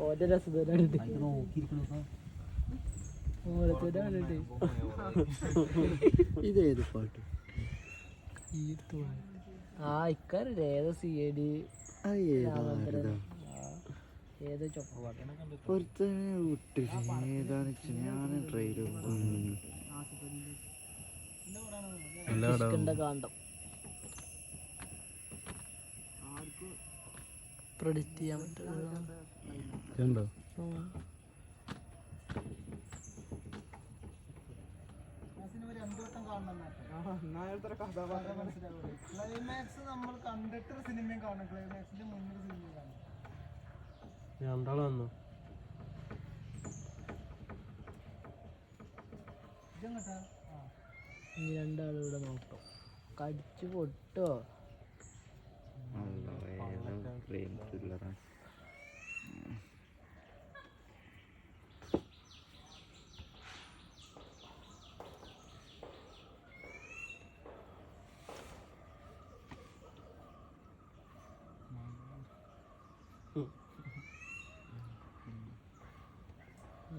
ഓന്റെ രസം തന്നെ ഓരോരുത്തരുടെ ഇതേത് പാട്ട്? ആ ഇക്കാരല്ലേ? ഏതോ സി എ ഡി? ഏതാ ഏതോ ചൊപ്പ പ്രൊഡിക്റ്റ് ചെയ്യാൻ പറ്റുന്നത് ക്ലൈമാക്സ് നമ്മൾ സിനിമയും ക്ലൈമാക്സിന്റെ സിനിമയും വന്നു. രണ്ടാളും ഇവിടെ നോക്കാം. കടിച്ചു പൊട്ടോ?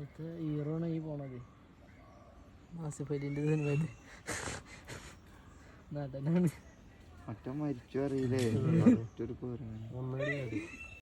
ഇത് ഹീറോണ് ഈ പോണത്. ആസിഫ് സിനിമയിൽ നടനാണ്. മറ്റോ മരിച്ചു അറിയില്ലേ? ഒറ്റ